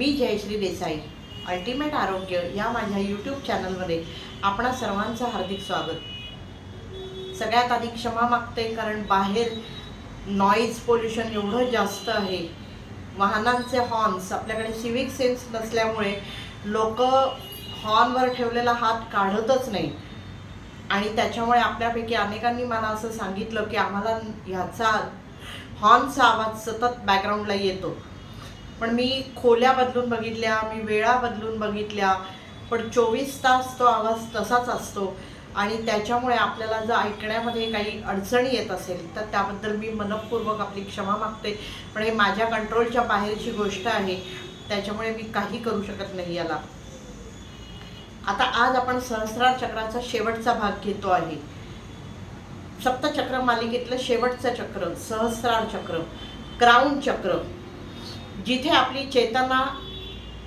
मी Jayashree Desai ultimate आरोग्य या माझ्या यूट्यूब चॅनलमध्ये आपणा सर्वांचं हार्दिक स्वागत. सगळ्यात आधी क्षमा मागते कारण बाहेर नॉईज पोल्युशन एवढं जास्त आहे. वाहनांचे हॉर्न्स आपल्याकडे सिविक सेन्स नसल्यामुळे लोक हॉर्नवर ठेवलेला हात काढतच नाही. आणि त्याच्यामुळे आपल्यापैकी अनेकांनी मला असं सांगितलं की आम्हाला ह्याचा हॉर्नचा आवाज सतत बॅकग्राऊंडला येतो. पण मी खोल्या बदलून बघितल्या मी वेळा बदलून बघितल्या पण चोवीस तास तो आवाज तसाच असतो. आणि त्याच्यामुळे आपल्याला जर ऐकण्यामध्ये काही अडचणी येत असेल तर त्याबद्दल मी मनपूर्वक आपली क्षमा मागते. पण हे माझ्या कंट्रोलच्या बाहेरची गोष्ट आहे त्याच्यामुळे मी काही करू शकत नाही याला. आता आज आपण सहस्रार चक्राचा शेवटचा भाग घेतो आहे. सप्तचक्र मालिकेतलं शेवटचं चक्र सहस्रार चक्र क्राऊन चक्र. जिथे आपली चेतना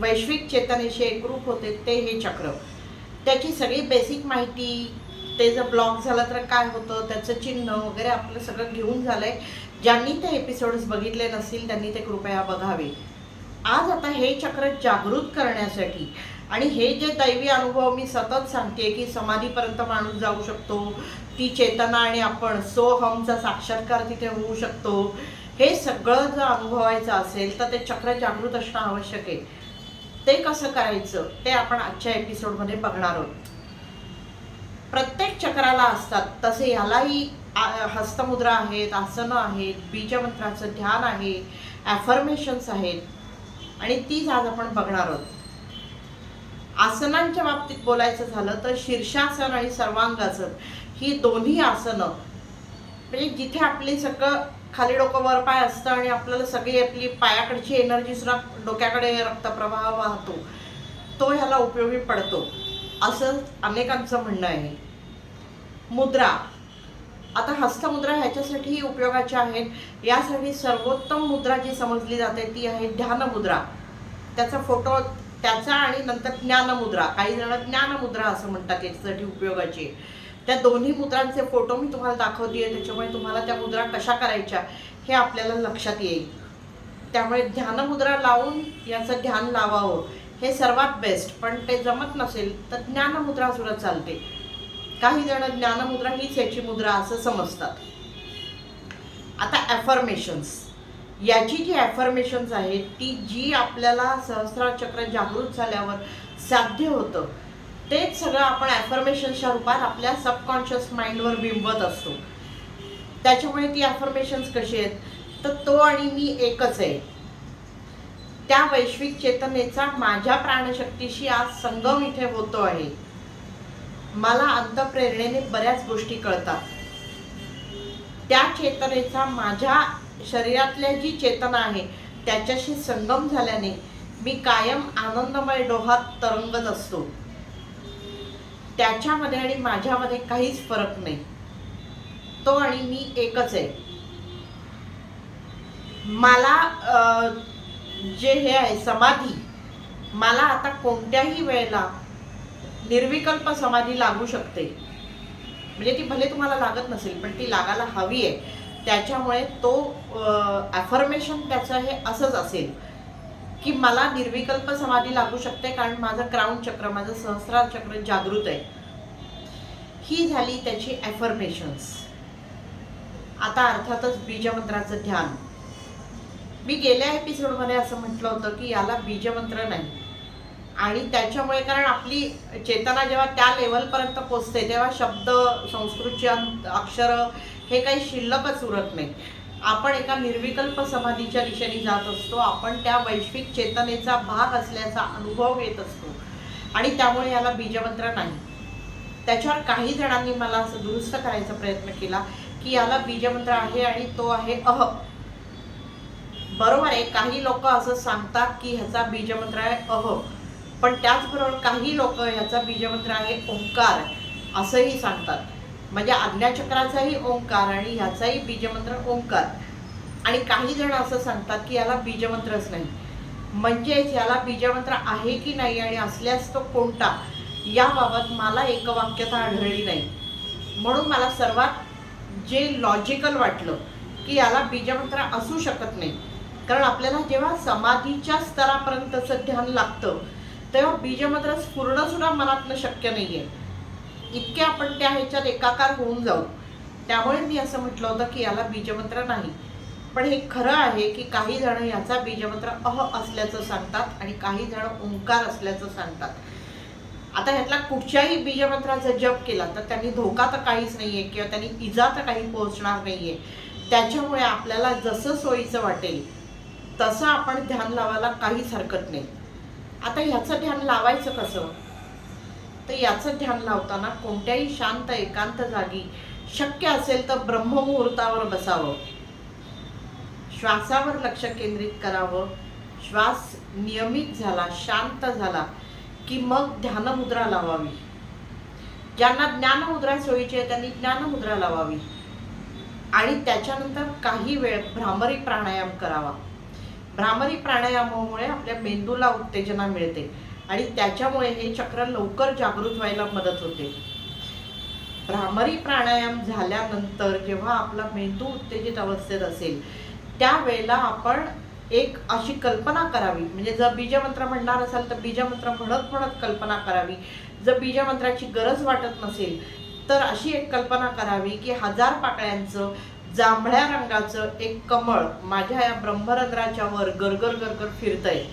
वैश्विक चेतनेशी एकरूप होते ते हे चक्र. त्याची सगळी बेसिक माहिती ते जर ब्लॉक झालं तर काय होतं त्याचं चिन्ह वगैरे आपलं सगळं घेऊन झालं आहे ज्यांनी ते एपिसोड्स बघितले नसतील त्यांनी ते कृपया बघावे. आज आता हे चक्र जागृत करण्यासाठी आणि हे जे दैवी अनुभव मी सतत सांगते की समाधीपर्यंत माणूस जाऊ शकतो ती चेतना आणि आपण सो हमचा साक्षात्कार तिथे होऊ शकतो. हे सगळं जर अनुभवायचं असेल तर ते चक्र जागृत असणं आवश्यक आहे. ते कसं करायचं ते आपण आजच्या एपिसोडमध्ये बघणार आहोत. प्रत्येक चक्राला असतात. तसे ह्यालाही हस्तमुद्रा आहेत आसनं आहेत बीजमंत्राचं ध्यान आहे ॲफर्मेशन्स आहेत. आणि तीच आज आपण बघणार आहोत. आसनांच्या बाबतीत बोलायचं झालं तर शीर्षासन आणि सर्वांगासन ही दोन्ही आसनं म्हणजे जिथे आपले सगळं खाली डोकं वर पाय असतं आणि आपल्याला सगळी आपली पायाकडची एनर्जी सुद्धा डोक्याकडे रक्तप्रवाह वाहतो. तो ह्याला उपयोगी पडतो. असं अनेकांचं म्हणणं आहे. मुद्रा. आता हस्तमुद्रा ह्याच्यासाठी उपयोगाच्या आहेत. यासाठी सर्वोत्तम मुद्रा जी समजली जाते ती आहे ध्यानमुद्रा. त्याचा फोटो त्याचा आणि नंतर ज्ञानमुद्रा. काही जण ज्ञानमुद्रा असं म्हणतात याच्यासाठी उपयोगाची. त्या दोन्ही मुद्रांचे फोटो मी तुम्हाला दाखवते त्याच्यामुळे तुम्हाला त्या मुद्रा कशा करायच्या हे आपल्याला लक्षात येईल. त्यामुळे ध्यानमुद्रा लावून याचं ध्यान लावावं. हे सर्वात बेस्ट पण ते जमत नसेल तर ज्ञानमुद्रा सुद्धा चालते. काही जण ज्ञानमुद्रा हीच याची मुद्रा असं समजतात. आता ॲफर्मेशन्स याची जी ॲफर्मेशन्स आहेत ती जी आपल्याला सहस्रार चक्र जागृत झाल्यावर साध्य होतं तेच सगळं आपण ॲफर्मेशनच्या रूपात आपल्या सबकॉन्शियस माइंडवर बिंबत असतो. त्याच्यामुळे ती ॲफर्मेशन्स कशी आहेत? तर तो आणि मी एकच आहे. त्या वैश्विक चेतनेचा माझ्या प्राणशक्तीशी आज संगम इथे होतो आहे. मला अंतप्रेरणेने बऱ्याच गोष्टी कळतात. त्या चेतनेचा माझ्या शरीरातल्या जी चेतना आहे त्याच्याशी संगम झाल्याने मी कायम आनंदमय डोहात तरंगत असतो. त्याच्यामध्ये आणि माझ्यामध्ये काहीच फरक नाही. तो आणि मी एकच आहे. मला जे हे आहे समाधी मला आता कोणत्याही वेळेला निर्विकल्प समाधी लागू शकते. म्हणजे ती भले तुम्हाला लागत नसेल पण ती लागायला हवी आहे. त्याच्यामुळे तो ॲफर्मेशन त्याचं हे असंच असेल. की मला निर्विकल्प समाधी लागू शकते कारण माझं क्राऊन चक्र माझं सहस्रार चक्र जागृत आहे. ही झाली त्याची ॲफर्मेशन्स आता अर्थातच बीजमंत्राचं ध्यान. मी गेल्या एपिसोडमध्ये असं म्हटलं होतं की याला बीजमंत्र नाही. आणि त्याच्यामुळे कारण आपली चेतना जेव्हा त्या लेवलपर्यंत पोचते तेव्हा शब्द संस्कृतची अक्षरं हे काही शिल्लकच उरत नाही. आपण एका निर्विकल्प समाधीच्या दिशेने जात असतो आपण त्या वैश्विक चेतनेचा भाग असल्याचा अनुभव घेत असतो. आणि त्यामुळे याला बीजमंत्र नाही. त्याच्यावर काही जणांनी मला असं दुरुस्त करायचा प्रयत्न केला की याला बीजमंत्र आहे आणि तो आहे अह. बरोबर आहे काही लोक असं सांगतात की ह्याचा बीजमंत्र आहे अह. पण त्याचबरोबर काही लोक ह्याचा बीजमंत्र आहे ओंकार असंही सांगतात. म्हणजे आज्ञाचक्राचाही ओंकार आणि ह्याचाही बीजमंत्र ओंकार. आणि काही जण असं सांगतात की याला बीजमंत्रच नाही. म्हणजेच याला बीजमंत्र आहे की नाही आणि असल्यास तो कोणता? याबाबत मला एक वाक्यता आढळली नाही. म्हणून मला सर्वात जे लॉजिकल वाटलं की याला बीजमंत्र असू शकत नाही. कारण आपल्याला जेव्हा समाधीच्या स्तरापर्यंतचं ध्यान लागतं तेव्हा बीजमंत्र पूर्णसुद्धा मनातनं शक्य आहे इतके आपण त्या ह्याच्यात एकाकार होऊन जाऊ. त्यामुळे मी असं म्हटलं होतं की याला बीजमंत्र नाही. पण हे खरं आहे की काही जण याचा बीजमंत्र अह असल्याचं सांगतात आणि काही जण ओंकार असल्याचं सांगतात. आता ह्यातला कुठच्याही बीजमंत्राचा जप केला तर त्यांनी धोका तर काहीच नाहीये किंवा त्यांनी इजा तर काही पोहोचणार नाहीये. त्याच्यामुळे आपल्याला जसं सोयीचं वाटेल तसं आपण ध्यान लावायला काहीच हरकत नाही. आता ह्याचं ध्यान लावायचं कसं? तर याचं ध्यान लावताना कोणत्याही शांत एकांत जागी शक्य असेल तर ब्रह्ममुहूर्तावर बसावं. श्वासावर लक्ष केंद्रित करावं. श्वास नियमित झाला शांत झाला की मग ध्यानमुद्रा लावावी. ज्यांना ज्ञानमुद्रा सोयीची आहे त्यांनी ज्ञानमुद्रा लावावी. आणि त्याच्यानंतर काही वेळ भ्रामरी प्राणायाम करावा. भ्रामरी प्राणायामामुळे आपल्या मेंदूला उत्तेजना मिळते. आणि त्याच्यामुळे हे चक्र लवकर जागृत व्हायला मदत होते. भ्रामरी प्राणायाम झाल्यानंतर जेव्हा आपला मेंदू उत्तेजित अवस्थेत असेल त्यावेळेला आपण एक अशी कल्पना करावी. म्हणजे जर बीजमंत्र म्हणणार असाल तर बीजमंत्र म्हणत म्हणत कल्पना करावी. जर बीजमंत्राची गरज वाटत नसेल तर अशी एक कल्पना करावी की हजार पाकळ्यांचं जांभळ्या रंगाचं एक कमळ माझ्या या ब्रह्मरंध्राच्या वर गरगर गरगर फिरतंय.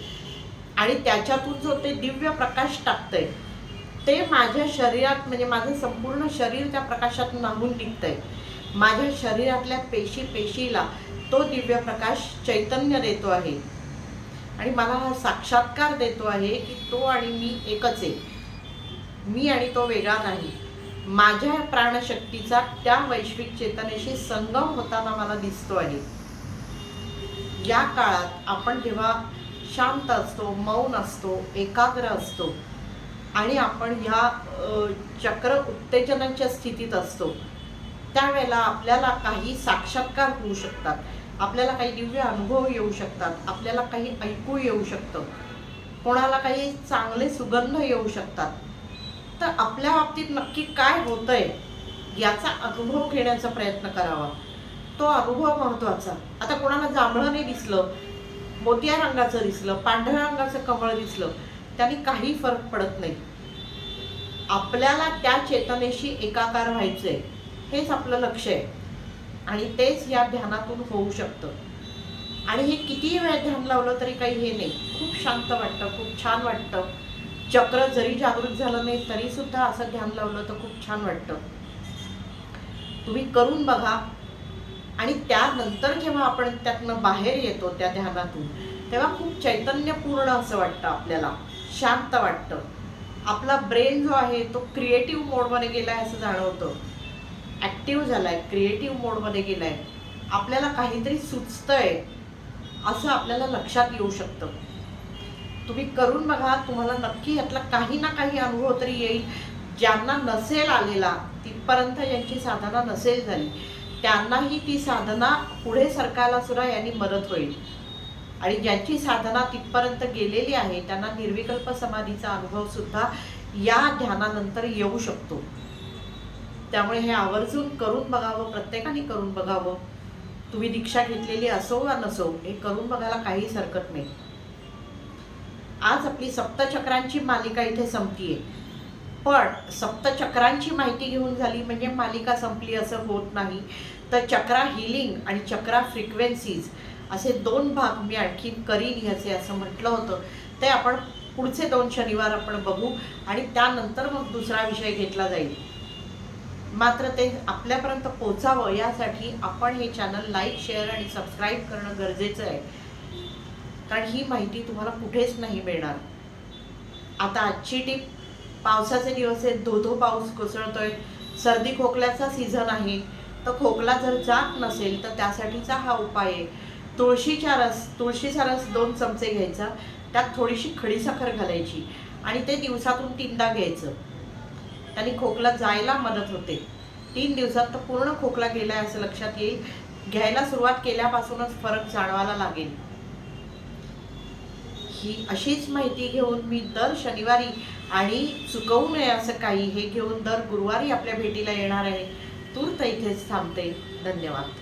आणि त्याच्यातून जो ते दिव्य प्रकाश टाकतंय ते माझ्या शरीरात म्हणजे माझं संपूर्ण शरीर त्या प्रकाशात नाहून निघतंय माझ्या शरीरातल्या पेशी पेशीला तो दिव्य प्रकाश चैतन्य देतो आहे. आणि मला हा साक्षात्कार देतो आहे की तो आणि मी एकच आहे. मी आणि तो वेगळा नाही. माझ्या प्राणशक्तीचा त्या वैश्विक चेतनेशी संगम होताना मला दिसतो आहे. या काळात आपण जेव्हा शांत असतो मौन असतो एकाग्र असतो. आणि आपण ह्या चक्र उत्तेजनाच्या स्थितीत असतो. त्यावेळेला आपल्याला काही साक्षात्कार होऊ शकतात. आपल्याला काही दिव्य अनुभव येऊ शकतात. आपल्याला काही ऐकू येऊ शकतं. कोणाला काही चांगले सुगंध येऊ शकतात. तर आपल्या बाबतीत नक्की काय होतंय याचा अनुभव घेण्याचा प्रयत्न करावा. तो अनुभव महत्त्वाचा आता कोणाला जांभळं नाही दिसलं मोतिया रंगाचं दिसलं पांढऱ्या रंगाचं कमळ दिसलं त्याने काही फरक पडत नाही. आपल्याला त्या चेतनेशी एकाकार व्हायचंय हेच आपलं लक्ष आहे. आणि तेच या ध्यानातून होऊ शकतं. आणि हे कितीही वेळ ध्यान लावलं तरी काही हे नाही. खूप शांत वाटतं खूप छान वाटतं. चक्र जरी जागृत झालं नाही तरी सुद्धा असं ध्यान लावलं तर खूप छान वाटतं. तुम्ही करून बघा आणि त्यानंतर जेव्हा आपण त्यातनं बाहेर येतो त्या ध्यानातून तेव्हा खूप चैतन्यपूर्ण असं वाटतं आपल्याला. शांत वाटतं. आपला ब्रेन जो आहे तो क्रिएटिव्ह मोडमध्ये गेला आहे असं जाणवतं. ॲक्टिव्ह झाला आहे क्रिएटिव्ह मोडमध्ये गेलाय. आपल्याला काहीतरी सुचतंय असं आपल्याला लक्षात येऊ शकतं. तुम्ही करून बघा तुम्हाला नक्की यातला काही ना काही अनुभव तरी येईल. ज्यांना नसेल आलेला तिथपर्यंत यांची साधना नसेल झाली. त्यांनाही ती साधना पुढे सरकायला सुद्धा यांनी मदत होईल. आणि ज्यांची साधना तिथपर्यंत गेलेली आहे त्यांना निर्विकल्प समाधीचा अनुभव सुद्धा या ध्यानानंतर येऊ शकतो. त्यामुळे हे आवर्जून करून बघावं प्रत्येकाने करून बघावं. तुम्ही दीक्षा घेतलेली असो वा नसो हे करून बघायला काहीच हरकत नाही. आज आपली सप्तचक्रांची मालिका इथे संपतीये. पण सप्तचक्रांची माहिती घेऊन झाली म्हणजे मालिका संपली असं होत नाही. तर चक्रा हिलिंग आणि चक्रा फ्रिक्वेन्सीज असे दोन भाग मी आणखीन करीन ह्याचे असं म्हटलं होतं. ते आपण पुढचे दोन शनिवार आपण बघू आणि त्यानंतर मग दुसरा विषय घेतला जाईल. मात्र ते आपल्यापर्यंत पोचावं यासाठी आपण हे चॅनल लाईक शेअर आणि सबस्क्राईब करणं गरजेचं आहे. कारण ही माहिती तुम्हाला कुठेच नाही मिळणार. आता आजची टीप पावसाचे दिवस आहेत धो धो पाऊस कोसळतोय सर्दी खोकल्याचा सीझन आहे तर खोकला जर जात नसेल तर त्यासाठीचा हा उपाय आहे. तुळशीचा रस तुळशीचा रस दोन चमचे घ्यायचा त्यात थोडीशी खडीसाखर घालायची आणि ते दिवसातून तीनदा घ्यायचं. त्याने खोकला जायला मदत होते. तीन दिवसात तर पूर्ण खोकला गेलाय असं लक्षात येईल. घ्यायला सुरुवात केल्यापासूनच फरक जाणवायला लागेल. ही अशीच माहिती घेऊन मी दर शनिवारी आणि चुकवू नये असं काही हे घेऊन दर गुरुवारी आपल्या भेटीला येणार आहे. तूर्त इथेच थांबते. धन्यवाद.